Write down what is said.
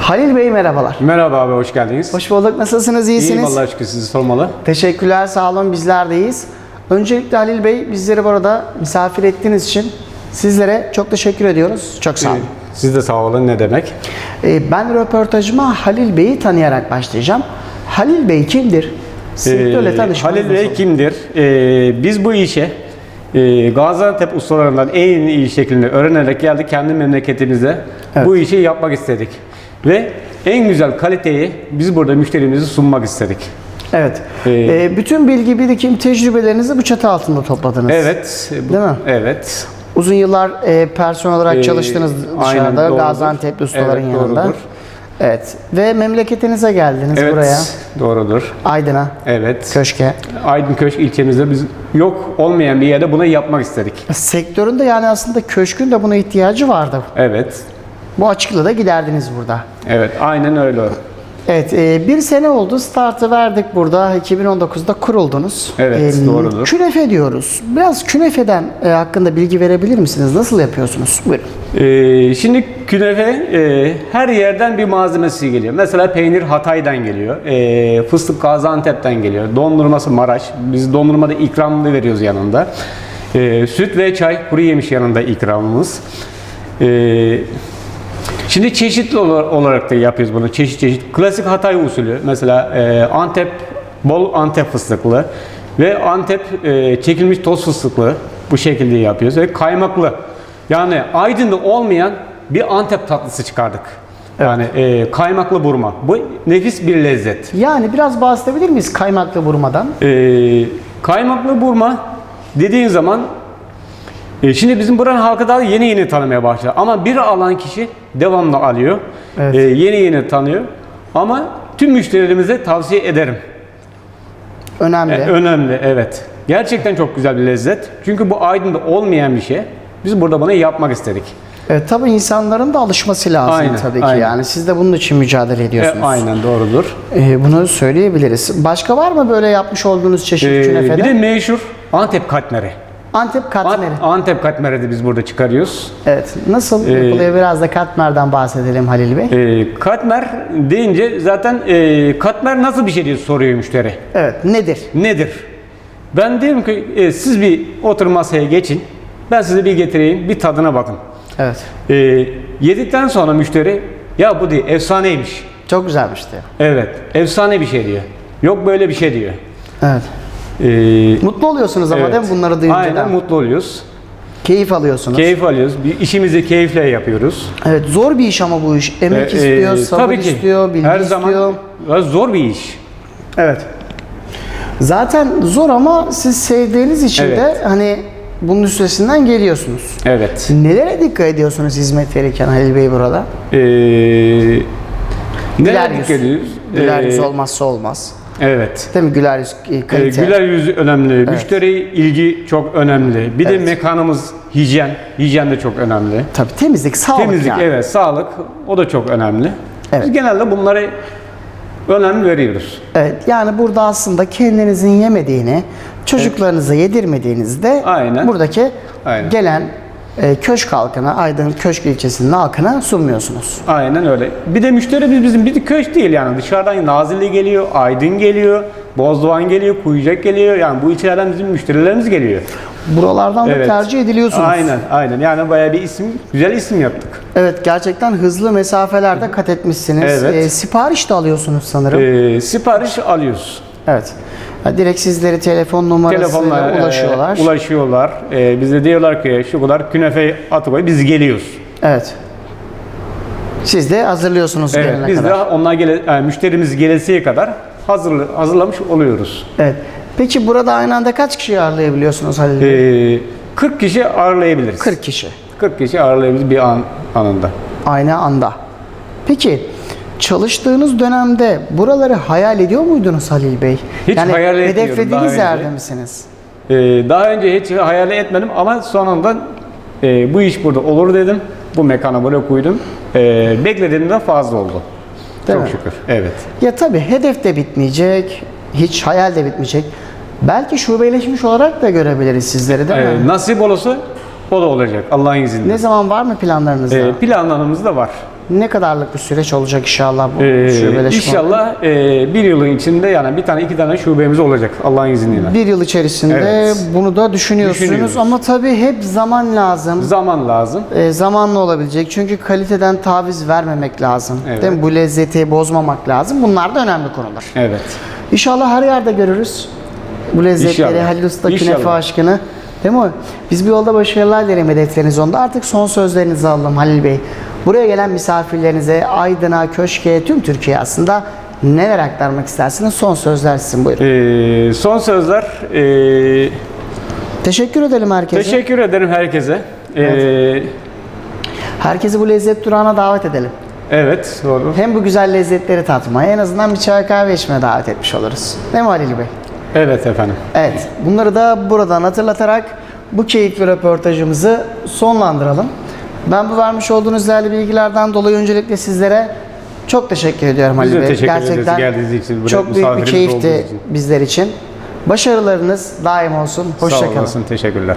Halil Bey merhabalar. Merhaba abi hoş geldiniz. Hoş bulduk. Nasılsınız? İyisiniz? İyiyim Allah'a şükür sizi sormalı. Teşekkürler. Sağ olun. Bizler de iyiyiz. Öncelikle Halil Bey bizleri burada misafir ettiğiniz için sizlere çok teşekkür ediyoruz. Çok sağ olun. Siz de sağ olun ne demek? Ee, ben röportajıma Halil Bey'i tanıyarak başlayacağım. Halil Bey kimdir? Sektörle Ee, Halil Bey nasıl? kimdir? Ee, biz bu işe e, Gaziantep ustalarından en iyi şekilde öğrenerek geldik kendi memleketimize. Evet. Bu işi yapmak istedik. Ve en güzel kaliteyi biz burada müşterimize sunmak istedik. Evet. Ee, Ee, bütün bilgi, birikim, tecrübelerinizi bu çatı altında topladınız. Evet. bu- Değil mi? Evet. Uzun yıllar e, personel olarak Ee, çalıştınız aynen, dışarıda doğrudur. Gaziantep ustaların Evet, yanında. doğrudur. Evet. Ve memleketinize geldiniz Evet. buraya. Doğrudur. Aydın'a, Evet. köşke. Aydın Köşk ilçemizde biz yok olmayan bir yerde bunu yapmak istedik. Sektöründe yani aslında köşkün de buna ihtiyacı vardı. Evet. Bu açıklığı da giderdiniz burada. Evet, aynen öyle. Evet, e, bir sene oldu. Startı verdik burada. 2019'da kuruldunuz. Evet, doğrudur. Künefe diyoruz. Biraz künefeden e, hakkında bilgi verebilir misiniz? Nasıl yapıyorsunuz? Buyurun. Ee, şimdi künefe e, her yerden bir malzemesi geliyor. Mesela peynir Hatay'dan geliyor. E, fıstık Gaziantep'ten geliyor. Dondurması Maraş. Biz dondurmada ikramlı veriyoruz yanında. E, süt ve çay kuru yemiş yanında ikramımız. E, Şimdi çeşitli ola- olarak da yapıyoruz bunu. Çeşit çeşit. Klasik Hatay usulü. Mesela e, Antep, bol Antep fıstıklı ve Antep e, çekilmiş toz fıstıklı bu şekilde yapıyoruz. Ve kaymaklı. Yani Aydın'da olmayan bir Antep tatlısı çıkardık. Yani e, kaymaklı burma. Bu nefis bir lezzet. Yani biraz bahsedebilir miyiz kaymaklı burmadan? E, kaymaklı burma dediğin zaman e, şimdi bizim buranın halkı daha yeni yeni tanımaya başladı. Ama bir alan kişi devamlı alıyor. Evet. E, yeni yeni tanıyor. Ama tüm müşterilerimize tavsiye ederim. Önemli. E, önemli, evet. Gerçekten çok güzel bir lezzet. Çünkü bu Aydın'da olmayan bir şey. Biz burada bunu yapmak istedik. Evet, tabii insanların da alışması lazım Aynen, tabii ki. aynen. Yani siz de bunun için mücadele E, ediyorsunuz. aynen doğrudur. E, bunu söyleyebiliriz. Başka var mı böyle yapmış olduğunuz çeşit E, künefede? bir de meşhur Antep katmeri. Antep Ant- katmeri. Antep katmeri de biz burada çıkarıyoruz. Evet. Nasıl Ee, yapılıyor? Biraz da katmerden bahsedelim Halil Bey. E, katmer deyince zaten e, katmer nasıl bir şey diye soruyor müşteri. Evet. Nedir? Nedir? Ben diyorum ki e, siz bir otur masaya geçin. Ben size bir getireyim. Bir tadına bakın. Evet. E, yedikten sonra müşteri ya bu diyor efsaneymiş. Çok güzelmiş diyor. Evet efsane bir şey diyor. Yok böyle bir şey diyor. Evet. E, Mutlu oluyorsunuz ama evet. değil mi bunları duyunca Aynen da? mutlu oluyoruz. Keyif alıyorsunuz. Keyif alıyoruz. Bir işimizi keyifle yapıyoruz. Evet zor bir iş ama bu iş. Emek E, istiyor, e, sabır tabii ki. istiyor, bilgi Her istiyor. zaman zor bir iş. Evet. Zaten zor ama siz sevdiğiniz için de Evet. hani bunun üstesinden geliyorsunuz. Evet. Nelere dikkat ediyorsunuz hizmet verirken Halil Bey burada? Ee? Güler yüz Ee, olmazsa olmaz. Evet. Değil mi? Güler yüz e, Ee, kalite. güler yüz önemli. Müşteri ilgi çok önemli. Bir Evet. de mekanımız hijyen. Hijyen de çok önemli. Tabii temizlik, sağlık Temizlik yani. evet, sağlık o da çok önemli. Evet. Biz genelde bunlara önem veriyoruz. Evet, yani burada aslında kendinizin yemediğini, çocuklarınıza yedirmediğinizde Aynen. buradaki Aynen. gelen e, köşk halkına, Aydın Köşk ilçesinin halkına sunmuyorsunuz. Aynen öyle. Bir de müşteri biz- bizim bir köş değil yani dışarıdan Nazilli geliyor, Aydın geliyor, Bozdoğan geliyor, Kuyucak geliyor. Yani bu ilçelerden bizim müşterilerimiz geliyor. Buralardan da Evet. tercih ediliyorsunuz. Aynen, aynen. Yani bayağı bir isim, güzel isim yaptık. Evet, gerçekten hızlı mesafelerde kat etmişsiniz. Evet. E, sipariş de alıyorsunuz sanırım. Ee, sipariş alıyoruz. Evet. Direkt sizleri telefon numarasıyla Telefonla e, ulaşıyorlar. ulaşıyorlar. Ee, bize diyorlar ki şu kadar künefe atıkoy biz geliyoruz. evet. Siz de hazırlıyorsunuz Evet, gelene biz kadar. de onlar gele, yani müşterimiz gelesiye kadar hazır, hazırlamış oluyoruz. Evet. Peki burada aynı anda kaç kişi ağırlayabiliyorsunuz Halil Bey? Ee, 40 kişi ağırlayabiliriz. 40 kişi. 40 kişi ağırlayabiliriz bir an anında. Aynı anda. Peki çalıştığınız dönemde buraları hayal ediyor muydunuz Halil Bey? Hiç hayal etmiyordum hedeflediğiniz daha önce. yerde misiniz? Ee, daha önce hiç hayal etmedim ama sonradan e, bu iş burada olur dedim. Bu mekana böyle koydum. Ee, beklediğimden fazla oldu. Değil Çok mi? şükür. Evet. Ya tabii hedef de bitmeyecek, hiç hayal de bitmeyecek. Belki şubeleşmiş olarak da görebiliriz sizleri değil Ee, mi? nasip olursa o da olacak Allah'ın izniyle. Ne zaman var mı planlarınızda? Ee, planlarımız da var. Ne kadarlık bir süreç olacak inşallah bu Ee, şubeleşme? inşallah e, bir yılın içinde yani bir tane iki tane şubemiz olacak Allah'ın izniyle. Bir yıl içerisinde Evet. bunu da düşünüyorsunuz Düşünüyoruz. ama tabii hep zaman lazım. Zaman lazım. E, zamanla olabilecek çünkü kaliteden taviz vermemek lazım. Evet. Değil mi? Bu lezzeti bozmamak lazım. Bunlar da önemli konular. Evet. İnşallah her yerde görürüz. Bu lezzetleri İnşallah. Halil Usta İnşallah. künefe aşkını. Değil mi? Biz bir yolda başarılar dilerim hedefleriniz onda. Artık son sözlerinizi alalım Halil Bey. Buraya gelen misafirlerinize, Aydın'a, Köşke'ye, tüm Türkiye aslında neler aktarmak istersiniz? Son sözler sizin buyurun. Ee, son sözler. ee, Teşekkür edelim herkese. teşekkür ederim herkese. Ee, evet. Herkesi bu lezzet durağına davet edelim. doğru. Hem bu güzel lezzetleri tatmaya en azından bir çay kahve içmeye davet etmiş oluruz. Değil mi Halil Bey? Evet efendim. Evet, bunları da buradan hatırlatarak bu keyifli röportajımızı sonlandıralım. Ben bu vermiş olduğunuz değerli bilgilerden dolayı öncelikle sizlere çok teşekkür ediyorum Biz de Bey. teşekkür ederiz Gerçekten geldiğiniz için, buraya çok büyük bir misafirimiz keyifti olduğunuz için. bizler için. Başarılarınız daim olsun. Sağ Hoşçakalın. olasın. Teşekkürler.